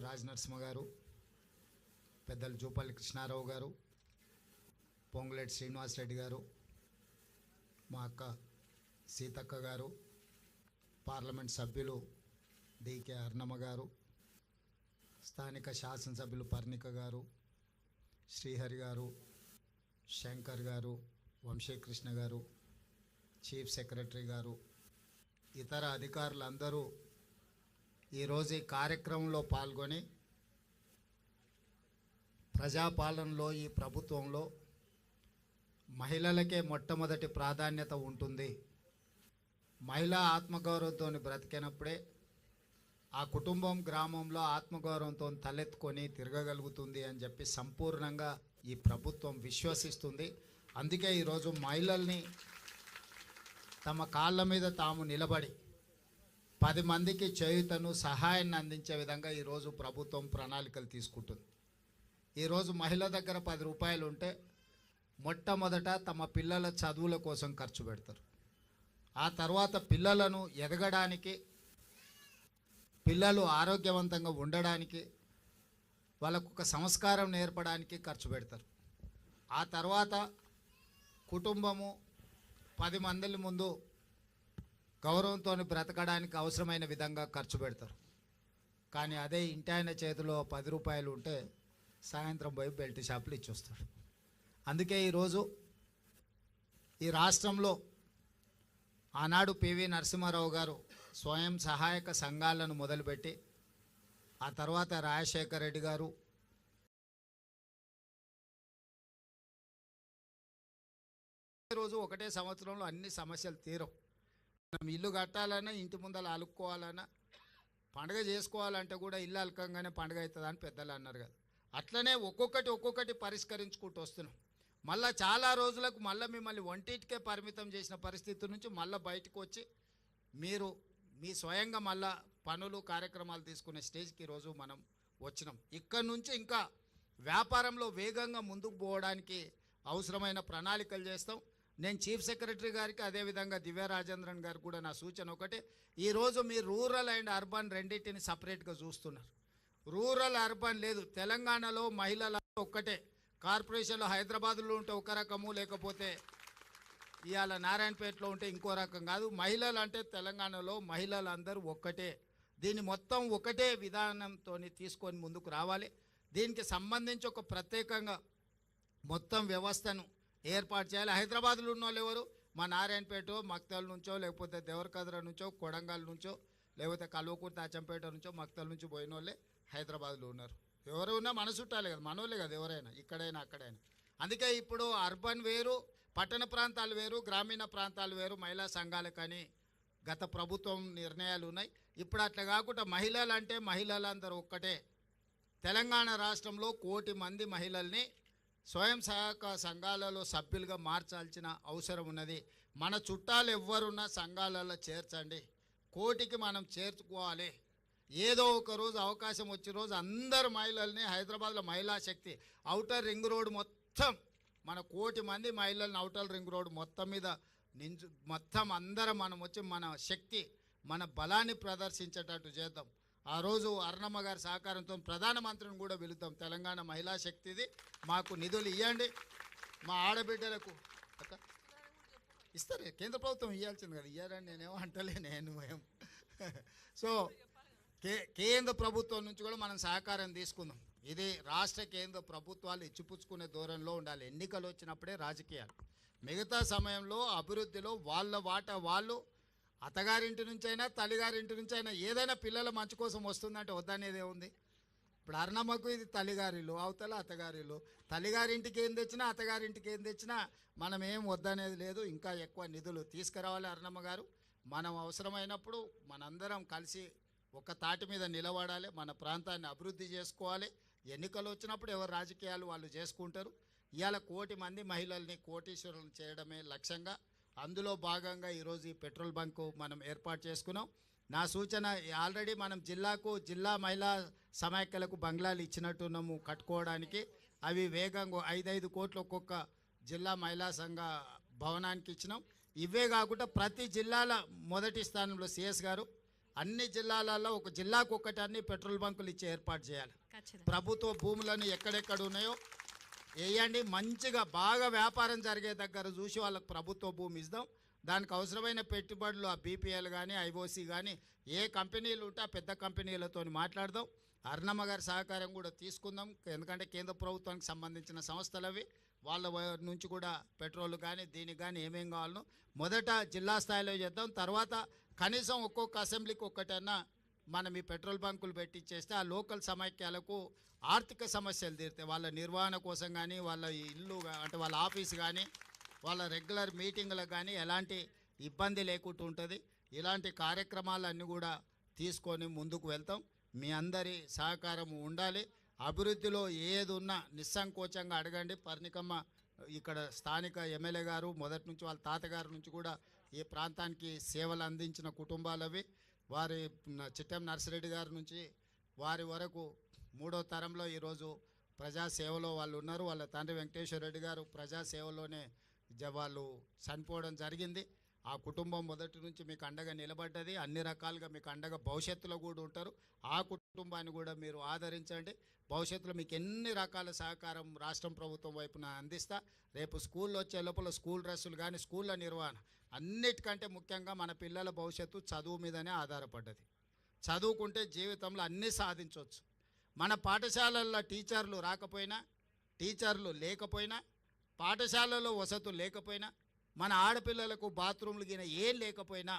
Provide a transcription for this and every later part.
రాజనరసింహ గారు పెద్దలు జూపల్లి కృష్ణారావు గారు పొంగులేటి శ్రీనివాసరెడ్డి గారు మా అక్క సీతక్క గారు పార్లమెంట్ సభ్యులు డికే అర్ణమ్మ గారు స్థానిక శాసనసభ్యులు పర్ణిక గారు శ్రీహరి గారు శంకర్ గారు వంశీకృష్ణ గారు చీఫ్ సెక్రటరీ గారు ఇతర అధికారులందరూ ఈరోజు ఈ కార్యక్రమంలో పాల్గొని ప్రజాపాలనలో ఈ ప్రభుత్వంలో మహిళలకే మొట్టమొదటి ప్రాధాన్యత ఉంటుంది. మహిళా ఆత్మగౌరవంతో బ్రతికినప్పుడే ఆ కుటుంబం గ్రామంలో ఆత్మగౌరవంతో తలెత్తుకొని తిరగగలుగుతుంది అని చెప్పి సంపూర్ణంగా ఈ ప్రభుత్వం విశ్వసిస్తుంది. అందుకే ఈరోజు మహిళల్ని తమ కాళ్ళ మీద తాము నిలబడి పది మందికి చేయుతను సహాయాన్ని అందించే విధంగా ఈరోజు ప్రభుత్వం ప్రణాళికలు తీసుకుంటుంది. ఈరోజు మహిళ దగ్గర పది రూపాయలు ఉంటే మొట్టమొదట తమ పిల్లల చదువుల కోసం ఖర్చు పెడతారు. ఆ తర్వాత పిల్లలను ఎదగడానికి పిల్లలు ఆరోగ్యవంతంగా ఉండడానికి వాళ్ళకు ఒక సంస్కారం నేర్పడానికి ఖర్చు పెడతారు. ఆ తర్వాత కుటుంబము పది మందిల ముందు గౌరవంతో బ్రతకడానికి అవసరమైన విధంగా ఖర్చు పెడతారు. కానీ అదే ఇంటి ఆయన చేతిలో పది రూపాయలు ఉంటే సాయంత్రం పోయి బెల్ట్ షాపులు ఇచ్చొస్తాడు. అందుకే ఈరోజు ఈ రాష్ట్రంలో ఆనాడు పివి నరసింహారావు గారు స్వయం సహాయక సంఘాలను మొదలుపెట్టి ఆ తర్వాత రాజశేఖర రెడ్డి గారు రోజు ఒకటే సంవత్సరంలో అన్ని సమస్యలు తీరవు. మనం ఇల్లు కట్టాలన్నా ఇంటి ముందర అలుక్కోవాలన్నా పండగ చేసుకోవాలంటే కూడా ఇల్లు అలకంగానే పండగ అవుతుంది అని పెద్దలు అన్నారు కదా. అట్లనే ఒక్కొక్కటి ఒక్కొక్కటి పరిష్కరించుకుంటూ వస్తున్నాం. మళ్ళీ చాలా రోజులకు మళ్ళీ మిమ్మల్ని ఒంటింటికే పరిమితం చేసిన పరిస్థితి నుంచి మళ్ళీ బయటకు వచ్చి మీరు మీ స్వయంగా మళ్ళా పనులు కార్యక్రమాలు తీసుకునే స్టేజ్కి ఈరోజు మనం వచ్చినాం. ఇక్కడ నుంచి ఇంకా వ్యాపారంలో వేగంగా ముందుకు పోవడానికి అవసరమైన ప్రణాళికలు చేస్తాం. నేను చీఫ్ సెక్రటరీ గారికి అదేవిధంగా దివ్య రాజేంద్రన్ గారికి కూడా నా సూచన ఒకటే. ఈరోజు మీరు రూరల్ అండ్ అర్బన్ రెండింటిని సపరేట్గా చూస్తున్నారు. రూరల్ అర్బన్ లేదు. తెలంగాణలో మహిళల ఒక్కటే. కార్పొరేషన్లో హైదరాబాద్లో ఉంటే ఒక రకము లేకపోతే ఇవాళ నారాయణపేటలో ఉంటే ఇంకో రకం కాదు. మహిళలు అంటే తెలంగాణలో మహిళలందరూ ఒక్కటే. దీన్ని మొత్తం ఒకటే విధానంతో తీసుకొని ముందుకు రావాలి. దీనికి సంబంధించి ఒక ప్రత్యేకంగా మొత్తం వ్యవస్థను ఏర్పాటు చేయాలి. హైదరాబాద్లో ఉన్న వాళ్ళు ఎవరు? మా నారాయణపేట మక్తల్ నుంచో లేకపోతే దేవరకద్ర నుంచో కొడంగల్ నుంచో లేకపోతే కల్వకూర్తి అచ్చంపేట నుంచో మక్తల్ నుంచి పోయిన వాళ్ళే హైదరాబాద్లో ఉన్నారు. ఎవరు ఉన్నా మన చుట్టాలే కదా మనోళ్ళే కదా ఎవరైనా ఇక్కడైనా అక్కడైనా. అందుకే ఇప్పుడు అర్బన్ వేరు పట్టణ ప్రాంతాలు వేరు గ్రామీణ ప్రాంతాలు వేరు మహిళా సంఘాలు కానీ గత ప్రభుత్వం నిర్ణయాలు ఉన్నాయి. ఇప్పుడు అట్లా కాకుండా మహిళలు అంటే మహిళలందరూ ఒక్కటే. తెలంగాణ రాష్ట్రంలో కోటి మంది మహిళల్ని స్వయం సహాయక సంఘాలలో సభ్యులుగా మార్చాల్సిన అవసరం ఉన్నది. మన చుట్టాలు ఎవ్వరున్నా సంఘాలలో చేర్చండి. కోటికి మనం చేర్చుకోవాలి. ఏదో ఒక రోజు అవకాశం వచ్చే రోజు అందరు మహిళల్ని హైదరాబాద్లో మహిళా శక్తి అవుటర్ రింగ్ రోడ్ మొత్తం మన కోటి మంది మహిళల్ని అవుటర్ రింగ్ రోడ్ మొత్తం మీద నించు మొత్తం అందరం మనం వచ్చి మన శక్తి మన బలాన్ని ప్రదర్శించేటట్టు చేద్దాం. ఆ రోజు అర్ణమ్మ గారి సహకారంతో ప్రధానమంత్రిని కూడా పిలుద్దాం. తెలంగాణ మహిళా శక్తిది. మాకు నిధులు ఇవ్వండి మా ఆడబిడ్డలకు ఇస్తారే? కేంద్ర ప్రభుత్వం ఇవ్వాల్సింది కదా. ఇయ్యారని నేనేమో అంటలే నేను మేము సో కే కేంద్ర ప్రభుత్వం నుంచి కూడా మనం సహకారం తీసుకుందాం. ఇది రాష్ట్ర కేంద్ర ప్రభుత్వాలు ఇచ్చిపుచ్చుకునే దూరంలో ఉండాలి. ఎన్నికలు వచ్చినప్పుడే రాజకీయాలు. మిగతా సమయంలో అభివృద్ధిలో వాళ్ళ వాటా వాళ్ళు అత్తగారింటి నుంచైనా తల్లిగారింటి నుంచి అయినా ఏదైనా పిల్లల మంచి కోసం వస్తుందంటే వద్దనేది ఉంది. ఇప్పుడు అర్ణమ్మకు ఇది తల్లిగారిలు అవతల అత్తగారిలు తల్లిగారింటికి ఏం తెచ్చినా అత్తగారింటికి ఏం తెచ్చినా మనం ఏం వద్దనేది లేదు. ఇంకా ఎక్కువ నిధులు తీసుకురావాలి అర్ణమ్మ గారు. మనం అవసరమైనప్పుడు మనందరం కలిసి ఒక తాటి మీద నిలబడాలి. మన ప్రాంతాన్ని అభివృద్ధి చేసుకోవాలి. ఎన్నికలు వచ్చినప్పుడు ఎవరు రాజకీయాలు వాళ్ళు చేసుకుంటారు. ఇవాళ కోటి మంది మహిళల్ని కోటీశ్వరులను చేయడమే లక్ష్యంగా అందులో భాగంగా ఈరోజు ఈ పెట్రోల్ బంకు మనం ఏర్పాటు చేసుకున్నాం. నా సూచన ఆల్రెడీ మనం జిల్లాకు జిల్లా మహిళా సమాఖ్యలకు బంగ్లాలు ఇచ్చినట్టున్నాము కట్టుకోవడానికి. అవి వేగంగా ఐదైదు కోట్లు ఒక్కొక్క జిల్లా మహిళా సంఘ భవనానికి ఇచ్చినాం. ఇవే కాకుండా ప్రతి జిల్లాల మొదటి స్థానంలో సిఎస్ గారు అన్ని జిల్లాలలో ఒక జిల్లాకు ఒకటి అన్ని పెట్రోల్ బంకులు ఇచ్చి ఏర్పాటు చేయాలి. ప్రభుత్వ భూములను ఎక్కడెక్కడ ఉన్నాయో వేయండి. మంచిగా బాగా వ్యాపారం జరిగే దగ్గర చూసి వాళ్ళకి ప్రభుత్వ భూమి ఇద్దాం దానికి అవసరమైన పెట్టుబడులు ఆ బీపీఎల్ కానీ ఐఓసి కానీ ఏ కంపెనీలు ఉంటే ఆ పెద్ద కంపెనీలతో మాట్లాడదాం. అర్ణమ్మ గారి సహకారం కూడా తీసుకుందాం. ఎందుకంటే కేంద్ర ప్రభుత్వానికి సంబంధించిన సంస్థలు అవి. వాళ్ళ నుంచి కూడా పెట్రోల్ కానీ దీనికి కానీ ఏమేం కావాలనో మొదట జిల్లా స్థాయిలో చేద్దాం. తర్వాత కనీసం ఒక్కొక్క అసెంబ్లీకి ఒక్కటన్నా మనం ఈ పెట్రోల్ బంకులు పెట్టించేస్తే ఆ లోకల్ సమైక్యాలకు ఆర్థిక సమస్యలు తీరుతాయి వాళ్ళ నిర్వహణ కోసం కానీ వాళ్ళ ఇల్లు అంటే వాళ్ళ ఆఫీస్ కానీ వాళ్ళ రెగ్యులర్ మీటింగ్లకు కానీ ఎలాంటి ఇబ్బంది లేకుండా ఉంటుంది. ఇలాంటి కార్యక్రమాలన్నీ కూడా తీసుకొని ముందుకు వెళ్తాం. మీ అందరి సహకారం ఉండాలి. అభివృద్ధిలో ఏది ఉన్నా నిస్సంకోచంగా అడగండి. పర్ణికమ్మ ఇక్కడ స్థానిక ఎమ్మెల్యే గారు మొదటి నుంచి వాళ్ళ తాతగారి నుంచి కూడా ఈ ప్రాంతానికి సేవలు అందించిన కుటుంబాలవి. వారి చిట్టం చిట్టెం నర్సిరెడ్డి గారి నుంచి వారి వరకు మూడో తరంలో ఈరోజు ప్రజాసేవలో వాళ్ళు ఉన్నారు. వాళ్ళ తండ్రి వెంకటేశ్వర రెడ్డి గారు ప్రజాసేవలోనే జ- వాళ్ళు చనిపోవడం జరిగింది. ఆ కుటుంబం మొదటి నుంచి మీకు అండగా నిలబడ్డది. అన్ని రకాలుగా మీకు అండగా భవిష్యత్తులో కూడా ఉంటారు. ఆ కుటుంబాన్ని కూడా మీరు ఆదరించండి. భవిష్యత్తులో మీకు ఎన్ని రకాల సహకారం రాష్ట్రం ప్రభుత్వం వైపున అందిస్తా రేపు స్కూల్లో వచ్చే లోపల స్కూల్ డ్రెస్సులు కానీ స్కూళ్ళ నిర్వహణ అన్నిటికంటే ముఖ్యంగా మన పిల్లల భవిష్యత్తు చదువు మీదనే ఆధారపడ్డది. చదువుకుంటే జీవితంలో అన్నీ సాధించవచ్చు మన పాఠశాలల్లో టీచర్లు రాకపోయినా టీచర్లు లేకపోయినా పాఠశాలలో వసతులు లేకపోయినా మన ఆడపిల్లలకు బాత్రూమ్లు గిన ఏం లేకపోయినా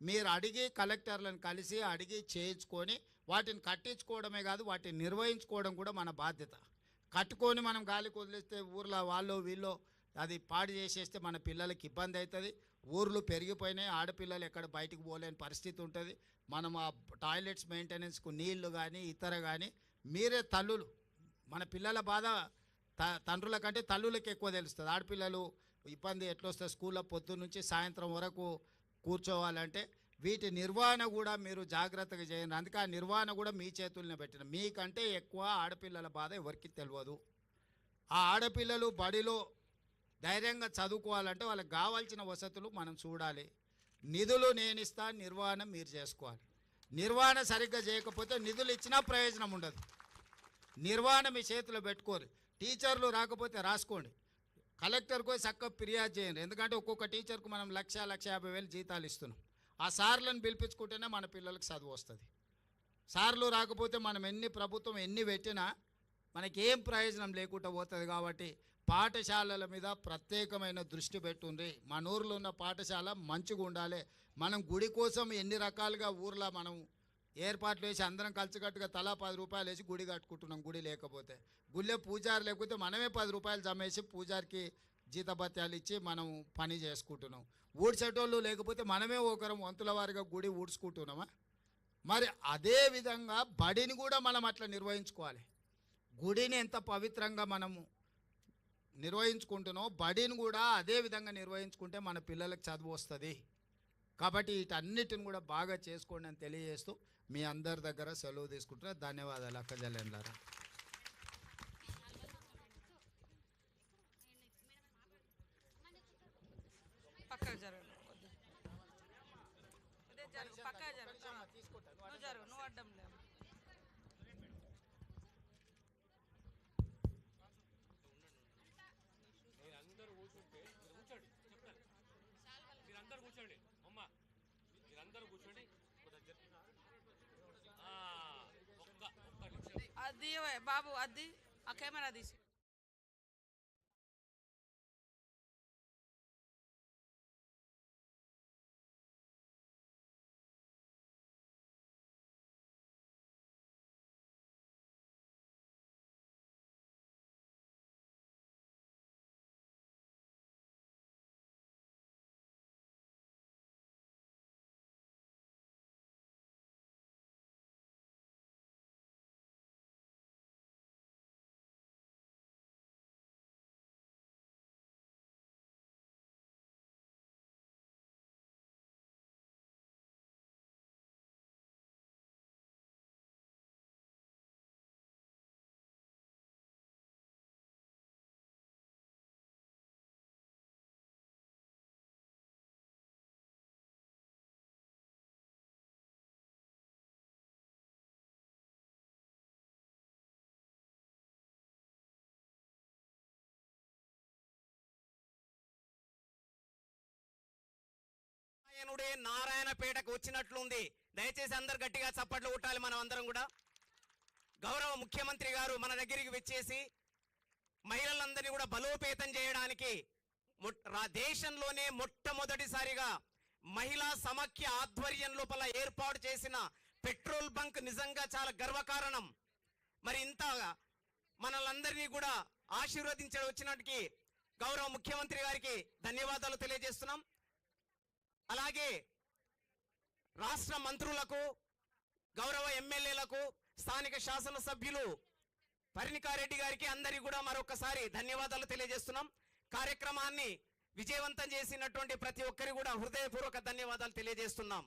మీరు అడిగి కలెక్టర్లను కలిసి అడిగి చేయించుకొని వాటిని కట్టించుకోవడమే కాదు వాటిని నిర్వహించుకోవడం కూడా మన బాధ్యత. కట్టుకొని మనం గాలికి వదిలేస్తే ఊర్లో వాళ్ళు వీళ్ళు అది పాడు చేసేస్తే మన పిల్లలకి ఇబ్బంది అవుతుంది. ఊర్లు పెరిగిపోయినాయి ఆడపిల్లలు ఎక్కడ బయటికి పోలేని పరిస్థితి ఉంటుంది. మనం ఆ టాయిలెట్స్ మెయింటెనెన్స్కు నీళ్ళు కానీ ఇతర కానీ మీరే తల్లులు. మన పిల్లల బాధ త తండ్రుల కంటే తల్లులకి ఎక్కువ తెలుస్తుంది. ఆడపిల్లలు ఇబ్బంది ఎట్లా వస్తుంది స్కూల్లో పొద్దున్న నుంచి సాయంత్రం వరకు కూర్చోవాలంటే వీటి నిర్వహణ కూడా మీరు జాగ్రత్తగా చేయండి. అందుకే ఆ నిర్వహణ కూడా మీ చేతుల్లోనే పెట్టిన. మీకంటే ఎక్కువ ఆడపిల్లల బాధ ఎవరికి తెలియదు ఆ ఆడపిల్లలు బడిలో ధైర్యంగా చదువుకోవాలంటే వాళ్ళకి కావాల్సిన వసతులు మనం చూడాలి. నిధులు నేను ఇస్తా నిర్వహణ మీరు చేసుకోవాలి. నిర్వహణ సరిగ్గా చేయకపోతే నిధులు ఇచ్చినా ప్రయోజనం ఉండదు. నిర్వహణ మీ చేతిలో పెట్టుకోరు టీచర్లు రాకపోతే రాసుకోండి. కలెక్టర్కు పోయి చక్కగా ఫిర్యాదు చేయండి. ఎందుకంటే ఒక్కొక్క టీచర్కు మనం లక్ష లక్ష యాభై వేలు జీతాలు ఇస్తున్నాం. ఆ సార్లను పిలిపించుకుంటేనే మన పిల్లలకు చదువు వస్తుంది. సార్లు రాకపోతే మనం ఎన్ని ప్రభుత్వం ఎన్ని పెట్టినా మనకేం ప్రయోజనం లేకుండా పోతుంది కాబట్టి పాఠశాలల మీద ప్రత్యేకమైన దృష్టి పెట్టుండ్రి. మన ఊర్లో ఉన్న పాఠశాల మంచిగా ఉండాలి. మనం గుడి కోసం ఎన్ని రకాలుగా ఊర్లో మనం ఏర్పాట్లు వేసి అందరం కలిసికట్టుగా తలా పది రూపాయలు వేసి గుడి కట్టుకుంటున్నాం గుడి లేకపోతే. గుళ్ళే పూజారి లేకపోతే మనమే పది రూపాయలు జమేసి పూజారికి జీతభత్యాలు ఇచ్చి మనం పని చేసుకుంటున్నాం. ఊడ్చేటోళ్ళు లేకపోతే మనమే ఒకరం వంతుల వారిగా గుడి ఊడ్చుకుంటున్నామా? మరి అదే విధంగా బడిని కూడా మనం అట్లా నిర్వహించుకోవాలి. గుడిని ఎంత పవిత్రంగా మనము నిర్వహించుకుంటున్నాం బడిని కూడా అదే విధంగా నిర్వహించుకుంటే మన పిల్లలకు చదువు వస్తుంది. కాబట్టి వీటన్నిటిని కూడా బాగా చేసుకోండి అని తెలియజేస్తూ మీ అందరి దగ్గర సెలవు తీసుకుంటున్నా. ధన్యవాదాలు అక్క పక్కకు జరగండి వద్దు. అదే జరుగు పక్కకు జరుగు ఆ. నువ్వు జరుగు నువ్వు అడ్డం లేవు మీరందరూ కూర్చుంటే మీరు కూర్చోండి చెప్తాను మీరందరూ కూర్చోండి. అమ్మ మీరందరూ కూర్చోండి. ఒక్క ఒక్క నిమిషం. అది బాబు అది ఆ కెమెరా తీసి. నారాయణుడే నారాయణపేటకు వచ్చినట్లుంది. దయచేసి అందరు గట్టిగా చప్పట్లు కొట్టాలి మనం అందరం కూడా. గౌరవ ముఖ్యమంత్రి గారు మన దగ్గరికి వచ్చేసి మహిళలందరినీ కూడా బలోపేతం చేయడానికి దేశంలోనే మొట్టమొదటిసారిగా మహిళా సమాఖ్య ఆధ్వర్యం లోపల ఏర్పాటు చేసిన పెట్రోల్ బంక్ నిజంగా చాలా గర్వకారణం. మరి ఇంత మనలందరినీ కూడా ఆశీర్వదించడం వచ్చినట్టుకి గౌరవ ముఖ్యమంత్రి గారికి ధన్యవాదాలు తెలియజేస్తున్నాం. అలాగే రాష్ట్ర మంత్రులకు గౌరవ ఎమ్మెల్యేలకు స్థానిక శాసనసభ్యులు పరిణికారెడ్డి గారికి అందరికీ కూడా మరొకసారి ధన్యవాదాలు తెలియజేస్తున్నాం. కార్యక్రమాన్ని విజయవంతం చేసినటువంటి ప్రతి ఒక్కరి కూడా హృదయపూర్వక ధన్యవాదాలు తెలియజేస్తున్నాం.